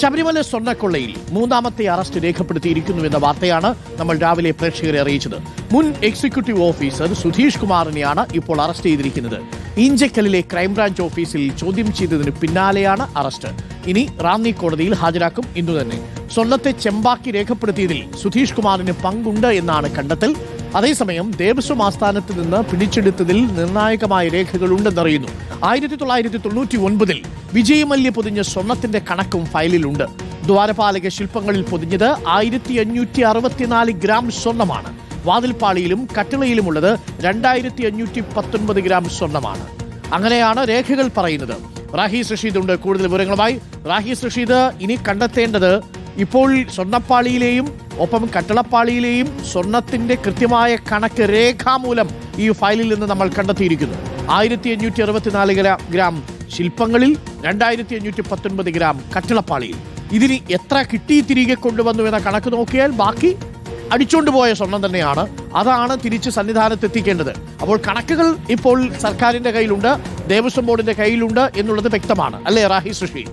ശബരിമല സ്വർണക്കൊള്ളയിൽ മൂന്നാമത്തെ അറസ്റ്റ് രേഖപ്പെടുത്തിയിരിക്കുന്നുവെന്ന വാർത്തയാണ് നമ്മൾ രാവിലെ പ്രേക്ഷകരെ അറിയിച്ചത്. മുൻ എക്സിക്യൂട്ടീവ് ഓഫീസർ സുധീഷ് കുമാറിനെയാണ് ഇപ്പോൾ അറസ്റ്റ് ചെയ്തിരിക്കുന്നത്. ഇഞ്ചക്കലിലെ ക്രൈംബ്രാഞ്ച് ഓഫീസിൽ ചോദ്യം ചെയ്തതിന് പിന്നാലെയാണ് അറസ്റ്റ്. ഇനി റാന്നി കോടതിയിൽ ഹാജരാക്കും ഇന്നു തന്നെ. സ്വർണത്തെ ചെമ്പാക്കി രേഖപ്പെടുത്തിയതിൽ സുധീഷ് കുമാറിന് പങ്കുണ്ട് എന്നാണ് കണ്ടെത്തൽ. അതേസമയം ദേവസ്വം ആസ്ഥാനത്ത് നിന്ന് പിടിച്ചെടുത്തതിൽ നിർണായകമായ രേഖകളുണ്ടെന്നറിയുന്നു. ആയിരത്തി തൊള്ളായിരത്തി തൊണ്ണൂറ്റി ഒൻപതിൽ വിജയമല്യ പൊതിഞ്ഞ സ്വർണത്തിന്റെ കണക്കും ഫയലിലുണ്ട്. ദ്വാരപാലക ശില്പങ്ങളിൽ പൊതിഞ്ഞത് ആയിരത്തി അഞ്ഞൂറ്റി അറുപത്തിനാല് ഗ്രാം സ്വർണമാണ്. വാതിൽപ്പാളിയിലും കട്ടിളയിലുമുള്ളത് രണ്ടായിരത്തി അഞ്ഞൂറ്റി പത്തൊൻപത് ഗ്രാം സ്വർണമാണ്. അങ്ങനെയാണ് രേഖകൾ പറയുന്നത്. റാഹീസ് റഷീദ് ഉണ്ട് കൂടുതൽ വിവരങ്ങളുമായി റാഹീസ് റഷീദ് ഇനി കണ്ടെത്തേണ്ടത് ഇപ്പോൾ സ്വർണപ്പാളിയിലെയും ഒപ്പം കട്ടളപ്പാളിയിലെയും സ്വർണത്തിന്റെ കൃത്യമായ കണക്ക് രേഖാമൂലം ഈ ഫയലിൽ നിന്ന് നമ്മൾ കണ്ടെത്തിയിരിക്കുന്നു. ആയിരത്തി അഞ്ഞൂറ്റി അറുപത്തിനാല് ഗ്രാം ശില്പങ്ങളിൽ രണ്ടായിരത്തി അഞ്ഞൂറ്റി പത്തൊൻപത് ഗ്രാം കട്ടിളപ്പാളിയിൽ. ഇതിന് എത്ര കിട്ടി തിരികെ കൊണ്ടുവന്നു എന്ന കണക്ക് നോക്കിയാൽ ബാക്കി അടിച്ചോണ്ട് പോയ സ്വർണം തന്നെയാണ്. അതാണ് തിരിച്ച് സന്നിധാനത്ത് എത്തിക്കേണ്ടത് അപ്പോൾ കണക്കുകൾ ഇപ്പോൾ സർക്കാരിന്റെ കയ്യിലുണ്ട് ദേവസ്വം ബോർഡിന്റെ കയ്യിലുണ്ട് എന്നുള്ളത് വ്യക്തമാണ്. അല്ലേ റാഹി സൃഷി?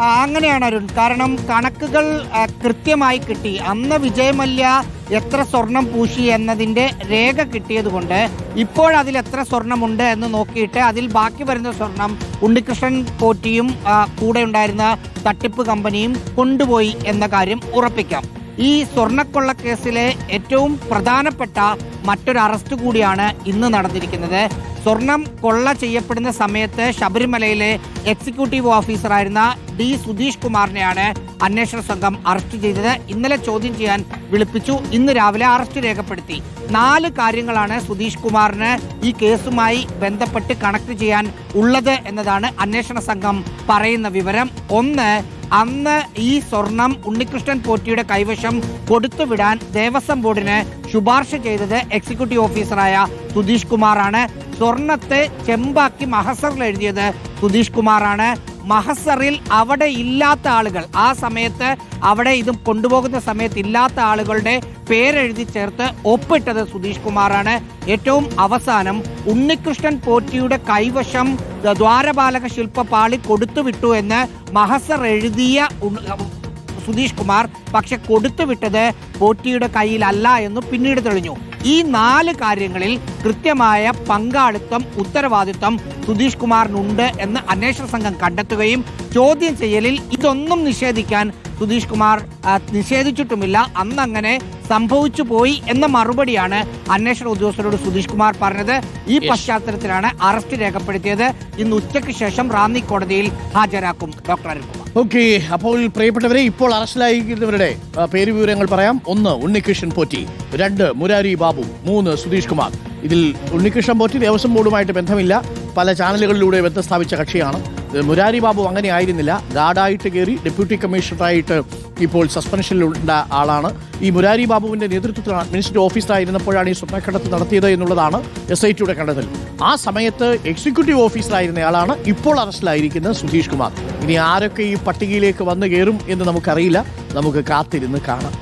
അങ്ങനെയാണ് അരുൺ. കാരണം കണക്കുകൾ കൃത്യമായി കിട്ടി. അന്ന് വിജയമല്യ എത്ര സ്വർണം പൂശി എന്നതിന്റെ രേഖ കിട്ടിയതുകൊണ്ട് ഇപ്പോൾ അതിൽ എത്ര സ്വർണമുണ്ട് എന്ന് നോക്കിയിട്ട് അതിൽ ബാക്കി വരുന്ന സ്വർണം ഉണ്ണികൃഷ്ണൻ പോറ്റിയും കൂടെ ഉണ്ടായിരുന്ന തട്ടിപ്പ് കമ്പനിയും കൊണ്ടുപോയി എന്ന കാര്യം ഉറപ്പിക്കാം. ഈ സ്വർണക്കൊള്ള കേസിലെ ഏറ്റവും പ്രധാനപ്പെട്ട മറ്റൊരു അറസ്റ്റ് കൂടിയാണ് ഇന്ന് നടന്നിരിക്കുന്നത്. സ്വർണം കൊള്ള ചെയ്യപ്പെടുന്ന സമയത്ത് ശബരിമലയിലെ എക്സിക്യൂട്ടീവ് ഓഫീസറായിരുന്ന ഡി സുധീഷ് കുമാറിനെയാണ് അന്വേഷണ സംഘം അറസ്റ്റ് ചെയ്തത്. ഇന്നലെ ചോദ്യം ചെയ്യാൻ വിളിപ്പിച്ചു. ഇന്ന് രാവിലെ അറസ്റ്റ് രേഖപ്പെടുത്തി. നാല് കാര്യങ്ങളാണ് സുധീഷ് കുമാറിന് ഈ കേസുമായി ബന്ധപ്പെട്ട് കണക്ട് ചെയ്യാൻ ഉള്ളത് എന്നതാണ് അന്വേഷണ സംഘം പറയുന്ന വിവരം. ഒന്ന് അന്ന് ഈ സ്വർണം ഉണ്ണികൃഷ്ണൻ പോറ്റിയുടെ കൈവശം കൊടുത്തുവിടാൻ ദേവസ്വം ബോർഡിന് ശുപാർശ ചെയ്തത് എക്സിക്യൂട്ടീവ് ഓഫീസറായ സുധീഷ് കുമാറാണ്. സ്വർണത്തെ ചെമ്പാക്കി മഹസറിൽ എഴുതിയത് സുധീഷ് കുമാറാണ്. മഹസറിൽ അവിടെ ഇല്ലാത്ത ആളുകൾ. ആ സമയത്ത് അവിടെ ഇതും കൊണ്ടുപോകുന്ന സമയത്ത് ഇല്ലാത്ത ആളുകളുടെ പേരെഴുതി ചേർത്ത് ഒപ്പിട്ടത് സുധീഷ് കുമാറാണ്. ഏറ്റവും അവസാനം ഉണ്ണികൃഷ്ണൻ പോറ്റിയുടെ കൈവശം ദ്വാരപാലക ശില്പപാളി കൊടുത്തുവിട്ടു എന്ന് മഹസർ എഴുതിയ സുധീഷ് കുമാർ പക്ഷെ കൊടുത്തുവിട്ടത് പോറ്റിയുടെ കയ്യിലല്ല എന്ന് പിന്നീട് തെളിഞ്ഞു. ഈ നാല് കാര്യങ്ങളിൽ കൃത്യമായ പങ്കാളിത്തം ഉത്തരവാദിത്തം സുധീഷ് കുമാറിനുണ്ട് എന്ന് അന്വേഷണ സംഘം കണ്ടെത്തുകയും ചോദ്യം ചെയ്യലിൽ ഇതൊന്നും നിഷേധിക്കാൻ സുധീഷ് കുമാർ നിഷേധിച്ചിട്ടുമില്ല. അന്ന് അങ്ങനെ സംഭവിച്ചു പോയി എന്ന മറുപടിയാണ് അന്വേഷണ ഉദ്യോഗസ്ഥരോട് സുധീഷ് കുമാർ പറഞ്ഞത്. ഈ പശ്ചാത്തലത്തിലാണ് അറസ്റ്റ് രേഖപ്പെടുത്തിയത്. ഇന്ന് ഉച്ചയ്ക്ക് ശേഷം റാന്നി കോടതിയിൽ ഹാജരാക്കും ഡോക്ടർ അരുൺകുമാർ ഓക്കെ അപ്പോൾ പ്രിയപ്പെട്ടവരെ ഇപ്പോൾ അറസ്റ്റിലായിരിക്കുന്നവരുടെ പേര് വിവരങ്ങൾ പറയാം. ഒന്ന് ഉണ്ണികൃഷ്ണൻ പോറ്റി. രണ്ട് മുരാരി ബാബു. മൂന്ന് സുധീഷ് കുമാർ. ഇതിൽ ഉണ്ണികൃഷ്ണൻ പോറ്റി ദേവസ്വം ബോർഡുമായിട്ട് ബന്ധമില്ല. പല ചാനലുകളിലൂടെ ബന്ധം സ്ഥാപിച്ച കക്ഷിയാണ്. മുരാരി ബാബു അങ്ങനെ ആയിരുന്നില്ല. ഗാർഡായിട്ട് കയറി ഡെപ്യൂട്ടി കമ്മീഷണറായിട്ട് ഇപ്പോൾ സസ്പെൻഷനിലുള്ള ആളാണ്. ഈ മുരാരി ബാബുവിന്റെ നേതൃത്വത്തിൽ അഡ്മിനിസ്ട്രേറ്റീവ് ഓഫീസറായിരുന്നപ്പോഴാണ് ഈ സ്വർണക്കടത്ത് നടത്തിയത് എന്നുള്ളതാണ് എസ് ഐ ടിയുടെ കണ്ടെത്തൽ. ആ സമയത്ത് എക്സിക്യൂട്ടീവ് ഓഫീസറായിരുന്നയാളാണ് ഇപ്പോൾ അറസ്റ്റിലായിരിക്കുന്ന സുധീഷ് കുമാർ. ഇനി ആരൊക്കെ ഈ പട്ടികയിലേക്ക് വന്നു കയറും എന്ന് നമുക്കറിയില്ല. നമുക്ക് കാത്തിരുന്ന് കാണാം.